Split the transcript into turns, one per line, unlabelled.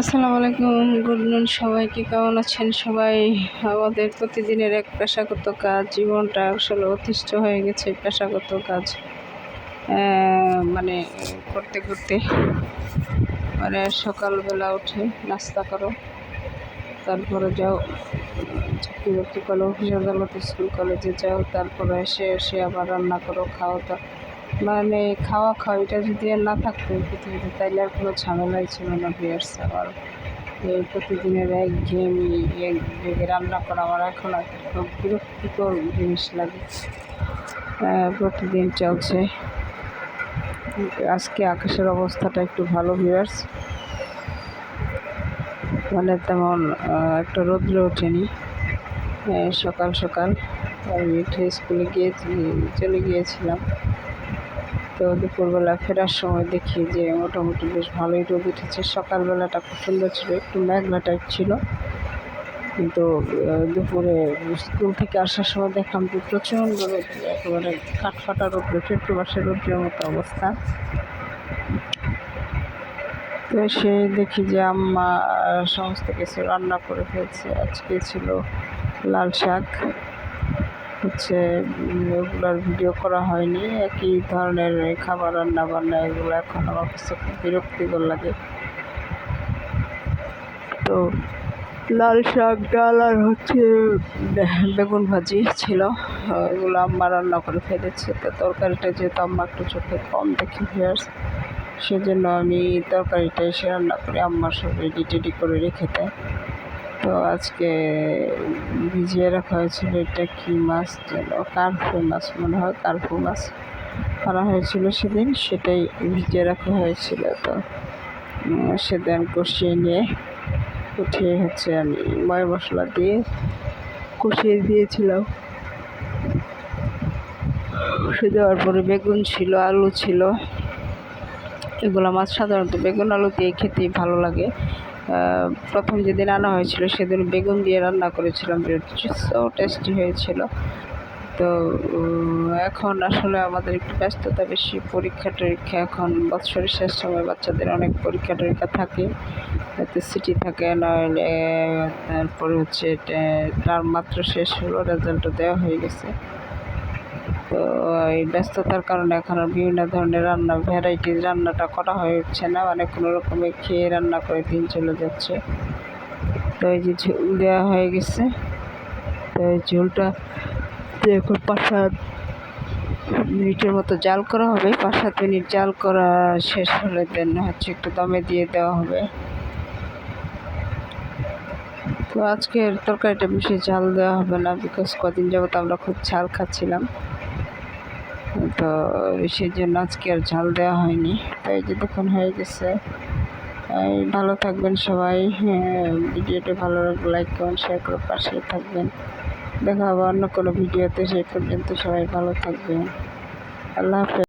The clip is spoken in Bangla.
আসসালামু আলাইকুম, গুড নুন সবাইকে, কেমন আছেন সবাই? আমাদের প্রতিদিনের এক পেশাগত কাজ, জীবনটা আসলে অতিষ্ঠ হয়ে গেছে পেশাগত কাজ। মানে করতে করতে। মানে সকালবেলা উঠে নাস্তা করো, তারপরে যাও, চাকরি বাকরি করো অফিস আদালত স্কুল কলেজে যাও, তারপরে এসে এসে আবার রান্না করো খাও তা মানে খাওয়া খাওয়া, এটা যদি আর না থাকতো পৃথিবীতে, তাইলে আর কোনো ঝামেলাই ছিল না বিয়ার্স আমার এই প্রতিদিনের এক ঘেয়েমি এক ভেবে রান্না করা আমার এখন খুব বিরক্তিকর জিনিস লাগে। প্রতিদিন চলছে। আজকে আকাশের অবস্থাটা একটু ভালো বিয়ার্স মানে তেমন একটা রৌদ্র ওঠেনি। সকাল সকাল আমি উঠে স্কুলে গিয়ে, চলে গিয়েছিলাম। তো দুপুরবেলা ফেরার সময় দেখি যে মোটামুটি বেশ ভালোই রোদ উঠেছে। সকালবেলাটা খুব সুন্দর ছিল, একটু মেঘলা টাইপ ছিল। কিন্তু দুপুরে স্কুল থেকে আসার সময় দেখলাম যে প্রচণ্ড রোদ, একেবারে কাঠফাটা রোদ পেট্রো বাসের রোদ্রের মতো অবস্থা। তো সে দেখি যে আম্মা সমস্ত কিছু রান্না করে ফেলছে। আজকে ছিল লাল শাক। হচ্ছে ওগুলোর ভিডিও করা হয়নি। একই ধরনের খাবার রান্না বান্না এগুলো এখন আমার কাছে খুব বিরক্তিকর লাগে। তো লাল শাক, ডাল আর হচ্ছে বেগুন ভাজি ছিল। এগুলো আম্মা রান্না করে ফেলেছে তো তরকারিটা যেহেতু আম্মা একটু চোখে কম দেখি ভিয়ার্স সেজন্য আমি তরকারিটা এসে রান্না করে। আম্মার সব রেডি টেডি করে রেখে দেয়। তো আজকে ভিজিয়ে রাখা হয়েছিল এটা কি মাছ যেন কার্ফু মাছ মনে হয় কার্ফু মাছ আনা হয়েছিল সেদিন, সেটাই ভিজিয়ে রাখা হয়েছিল তো। সেদিন কষিয়ে নিয়ে উঠিয়ে হচ্ছে আমি ময় মশলা দিয়ে কষিয়ে দিয়েছিলাম। কষিয়ে দেওয়ার পরে বেগুন ছিল, আলু ছিল। এগুলো মাছ সাধারণত বেগুন, আলু দিয়ে খেতেই ভালো লাগে। প্রথম যেদিন আনা হয়েছিল, সেদিন বেগুন দিয়ে রান্না করেছিলাম সো টেস্টি হয়েছিল। তো এখন আসলে আমাদের একটু ব্যস্ততা বেশি। পরীক্ষা টরীক্ষা এখন বৎসরের শেষ সময়, বাচ্চাদের অনেক পরীক্ষা টরীক্ষা থাকে। হয়তো সিটি থাকে নইলে তারপরে হচ্ছে টার্ম মাত্র শেষ হলো রেজাল্টও দেওয়া হয়ে গেছে। তো এই ব্যস্ততার কারণে এখন বিভিন্ন ধরনের রান্না ভ্যারাইটিস রান্নাটা করা হয়ে উঠছে না। মানে কোনো রকমে খেয়ে রান্না করে দিন চলে যাচ্ছে। তো এই যে ঝোল দেওয়া হয়ে গেছে। তো এই ঝোলটা এখন পাঁচ সাত মিনিটের মতো জাল করা হবে। পাঁচ সাত মিনিট জাল করা শেষ হলে দেন হচ্ছে একটু দমে দিয়ে দেওয়া হবে। তো আজকের তরকারিটা বেশি ঝাল দেওয়া হবে না বিকজ কদিন যাবত আমরা খুব ঝাল খাচ্ছিলাম। তো সেই জন্য আজকে আর ঝাল দেওয়া হয়নি। তো এই যে দেখুন হয়ে গেছে। ভালো থাকবেন সবাই। হ্যাঁ, ভিডিওটি ভালো লাগলে লাইক কমেন্ট শেয়ার করে পাশে থাকবেন। দেখা হবে অন্য কোনো ভিডিওতে সেই পর্যন্ত সবাই ভালো থাকবেন। আল্লাহ হাফেজ।